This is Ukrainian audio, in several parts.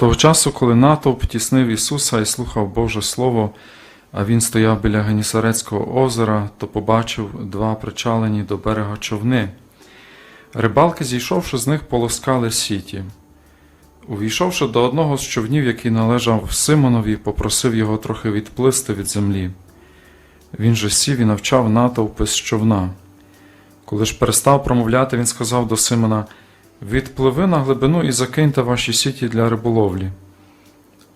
Того часу, коли натовп тіснив Ісуса і слухав Боже Слово, а він стояв біля Генісарецького озера, то побачив два причалені до берега човни. Рибалки, зійшовши з них, полоскали сіті. Увійшовши до одного з човнів, який належав Симонові, попросив його трохи відплисти від землі. Він же сів і навчав натовпи з човна. Коли ж перестав промовляти, він сказав до Симона: Відпливи на глибину і закиньте ваші сіті для риболовлі.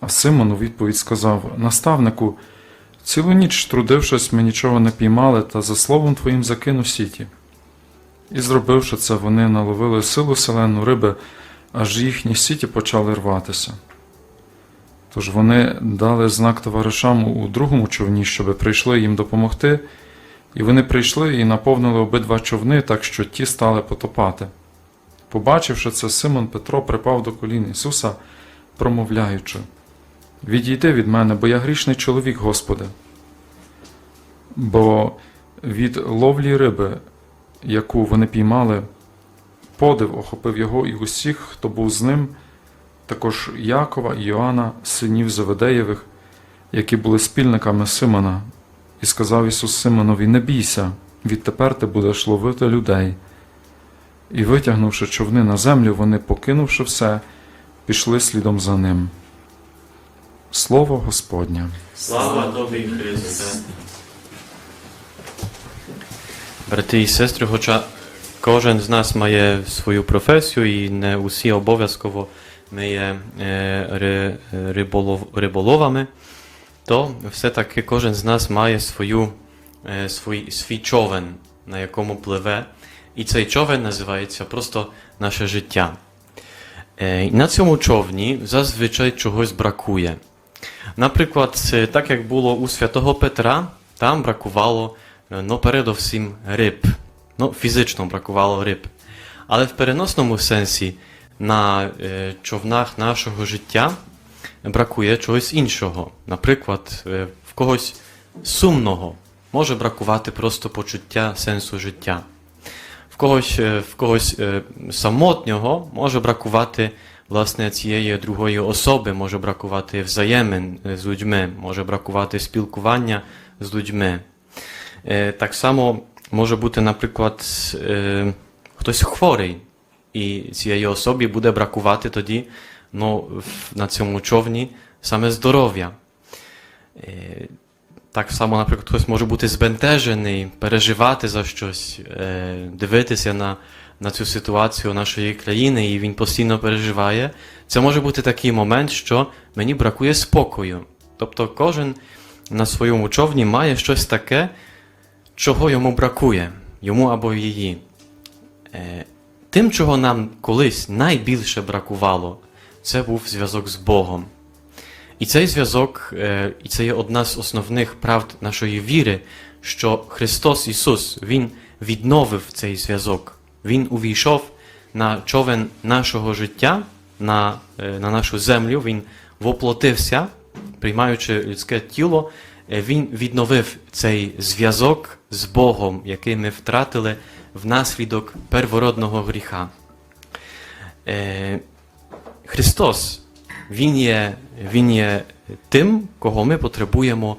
А Симон у відповідь сказав: Наставнику, цілу ніч трудившись, ми нічого не піймали, та за словом твоїм закину сіті. І зробивши це, вони наловили силу селену риби, аж їхні сіті почали рватися. Тож вони дали знак товаришам у другому човні, щоби прийшли їм допомогти, і вони прийшли і наповнили обидва човни, так що ті стали потопати. Побачивши це, Симон Петро припав до колін Ісуса, промовляючи: Відійди від мене, бо я грішний чоловік, Господи. Бо від ловлі риби, яку вони піймали, подив охопив його і усіх, хто був з ним, також Якова і Йоанна, синів Заведеєвих, які були спільниками Симона, і сказав Ісус Симонові: Не бійся, відтепер ти будеш ловити людей. І витягнувши човни на землю, вони, покинувши все, пішли слідом за ним. Слово Господнє. Слава тобі, Христе. Брати і сестри, хоча кожен з нас має свою професію і не усі обов'язково ми є е, риболов, риболовами, то все-таки кожен з нас має свою, е, свій, свій човен, на якому пливе. І цей човен називається просто наше життя. Е, і На цьому човні зазвичай чогось бракує. Наприклад, так як було у святого Петра, там бракувало е, ну, передовсім риб. Ну, фізично бракувало риб. Але в переносному сенсі на е, човнах нашого життя бракує чогось іншого. Наприклад, в когось сумного може бракувати просто почуття сенсу життя. В когось, е, в когось е, самотнього може бракувати власне цієї другої особи, може бракувати взаємин е, з людьми, може бракувати спілкування з людьми. Так само може бути, наприклад, хтось хворий, і цієї особі буде бракувати тоді ну, на цьому човні саме здоров'я. Так само, наприклад, хтось може бути збентежений, переживати за щось, е, дивитися на, на цю ситуацію нашої країни, і він постійно переживає. Це може бути такий момент, що мені бракує спокою. Тобто кожен на своєму човні має щось таке, чого йому бракує, йому або її. Е, Тим, чого нам колись найбільше бракувало, це був зв'язок з Богом. І цей зв'язок, е, і це є одна з основних правд нашої віри, що Христос Ісус Він відновив цей зв'язок. Він увійшов на човен нашого життя, на, е, на нашу землю, Він воплотився, приймаючи людське тіло, е, Він відновив цей зв'язок з Богом, який ми втратили внаслідок первородного гріха. Христос, Він є, Він є тим, кого ми потребуємо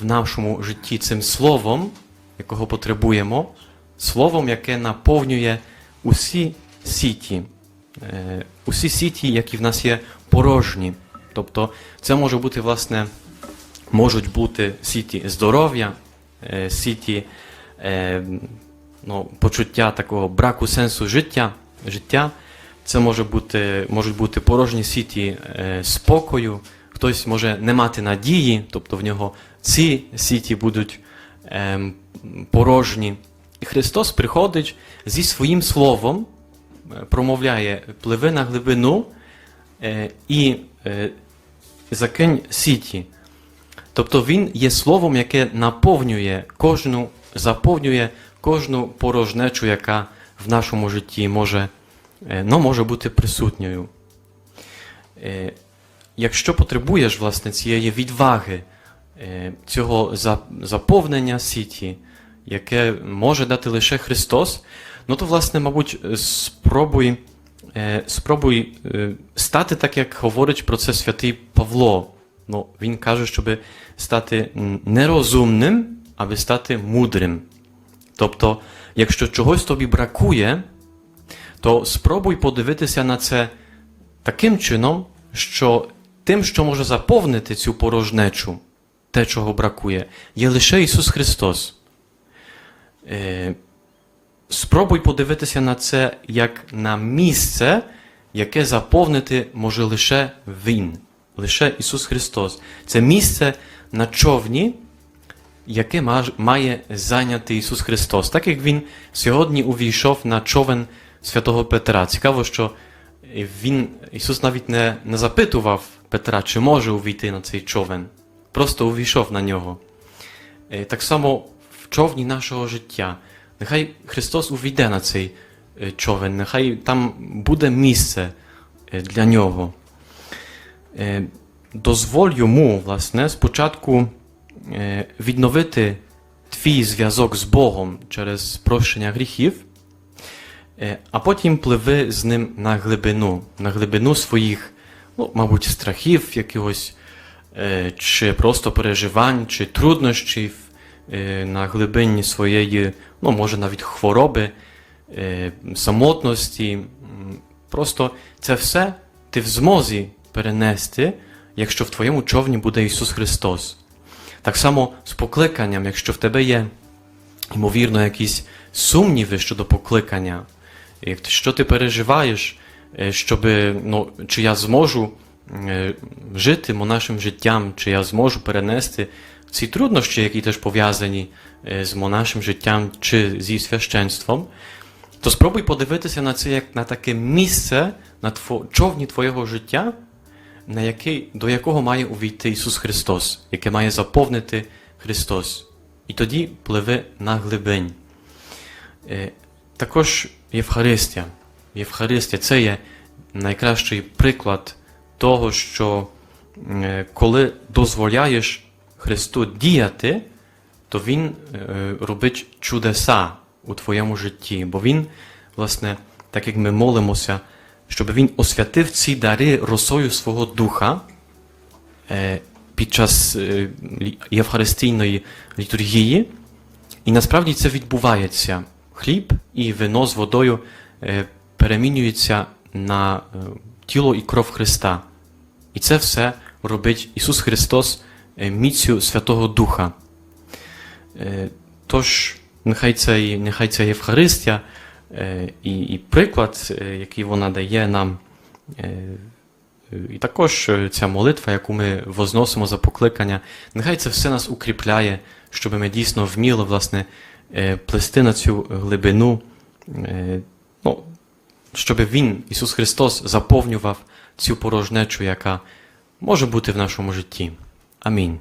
в нашому житті, цим словом, якого потребуємо, словом, яке наповнює усі сіті, е, усі сіті, які в нас є порожні. Тобто це може бути, власне, можуть бути сіті здоров'я, е, сіті е, ну, почуття такого браку сенсу життя. життя. Це може бути, можуть бути порожні сіті е, спокою, хтось може не мати надії, тобто в нього ці сіті будуть ем, порожні. І Христос приходить зі своїм словом, е, промовляє пливи на глибину е, і закинь сіті. Тобто Він є словом, яке наповнює кожну, заповнює кожну порожнечу, яка в нашому житті може, е, ну, може бути присутньою. Е, Якщо потребуєш власне цієї відваги, е, цього заповнення сіті, яке може дати лише Христос, ну то, власне, мабуть, спробуй спробуй стати так, як говорить про це святий Павло. Ну, він каже, щоб стати м, не розумним, аби стати мудрим. Тобто, якщо чогось тобі бракує, то спробуй подивитися на це таким чином, що тим, що може заповнити цю порожнечу, те, чого бракує, є лише Ісус Христос. Е, спробуй подивитися на це як на місце, яке заповнити може лише Він, лише Ісус Христос. Це місце на човні, яке має зайняти Ісус Христос. Так як Він сьогодні увійшов на човен святого Петра. Цікаво, що він, Ісус навіть не, не запитував Петра, чи може увійти на цей човен. Просто увійшов на нього. Е, Так само в човні нашого життя. Нехай Христос увійде на цей е, човен, нехай там буде місце е, для нього. Дозволь йому, власне, спочатку відновити твій зв'язок з Богом через прощення гріхів, а потім пливи з ним на глибину, на глибину своїх, ну, мабуть, страхів якихось, е, чи просто переживань, чи труднощів, е, на глибині своєї, ну, може навіть хвороби, е, самотності. Просто це все ти в змозі перенести, якщо в твоєму човні буде Ісус Христос. Так само з покликанням, якщо в тебе є, ймовірно, якісь сумніви щодо покликання, що ти переживаєш, е, щоб, ну, чи я зможу е, жити монашим життям, чи я зможу перенести ці труднощі, які теж пов'язані е, з монашим життям чи зі священством, то спробуй подивитися на це як на таке місце на тво, човні твоєго життя, на який, до якого має увійти Ісус Христос, яке має заповнити Христос. І тоді пливе на глибинь. Також Євхаристія. Євхаристія це є найкращий приклад того, що е, коли дозволяєш Христу діяти, то Він е, робить чудеса у твоєму житті. Бо Він, власне, так як ми молимося, щоб Він освятив ці дари росою свого духа е, під час євхаристійної літургії. І насправді це відбувається. Хліб і вино з водою е, перемінюються на е, тіло і кров Христа. І це все робить Ісус Христос е, міцю Святого Духа. Тож, нехай це, нехай це Євхаристія і, і приклад, який вона дає нам, і також ця молитва, яку ми возносимо за покликання, нехай це все нас укріпляє, щоб ми дійсно вміли власне, плести на цю глибину, е, ну, щоб Він, Ісус Христос, заповнював цю порожнечу, яка може бути в нашому житті. Амінь.